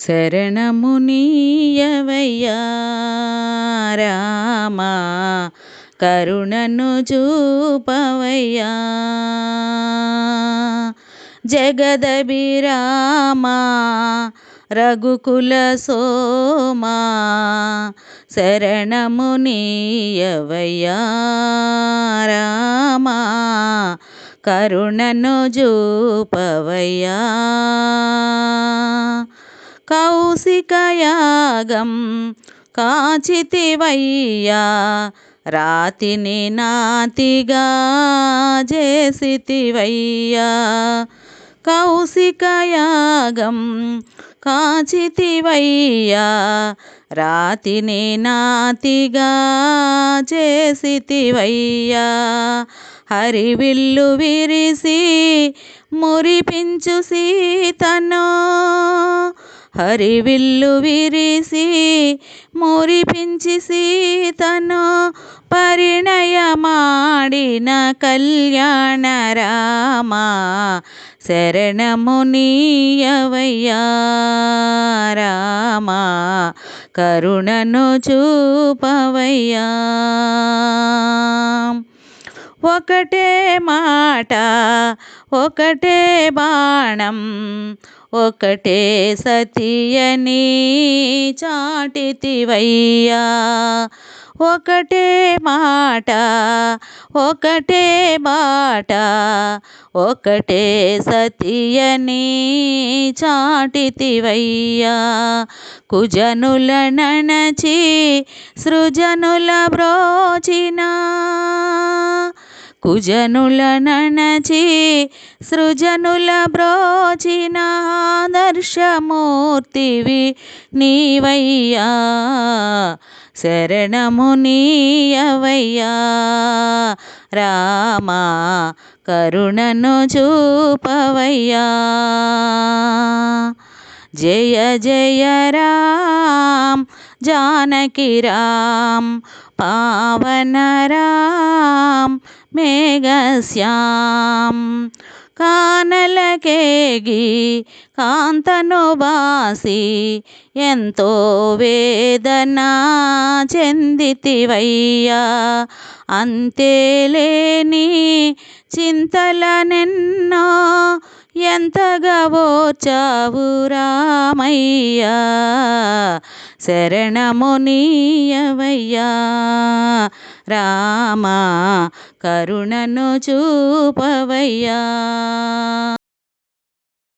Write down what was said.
శరణము రామా కరుణను చూపవయ్యా. జగదభిరామా రఘుకుల సోమా శరణము రామా కరుణను చూపవయ్యా. కౌశికయాగం కాచితివయ్యా రాతిని నాతిగా చేసితివయ్యా. కౌశికయాగం కాచితివయ్యా రాతిని నాతిగా చేసితివయ్యా. హరివిల్లు విరిసి మురిపించు సీతనో హరివిల్లు విరిసి మురిపించి సీతను పరిణయమాడిన కళ్యాణ రామ శరణమునీయవయ్యా రామ కరుణను చూపవయ్యా. ఒకటే మాట ఒకటే బాణం ఒకటే సతియని చాటితివయ్యా. ఒకటే మాట ఒకటే బాట ఒకటే సతియని చాటితివయ్యా. కుజనుల ననచి సృజనుల బ్రోచినా కుజనుల ననచి సృజనుల బ్రోచిన ఆదర్శమూర్తివి నీవయ్యా. శరణము నీయవయ్యా. రామా కరుణను చూపవయ్యా. జయ జయ రామ్ జానకి రామ్ పావన రామ్ మేఘశ్యాం. కానలకేగి కాంతను బాసి ఎంతో వేదన చెందితివయ్యా. అంతేలేని చింతలనెన్నో ఎంతగా ఓర్చావు రామయ్యా. శరణమునీయవయ్యా రామా కరుణను చూపవయ్యా.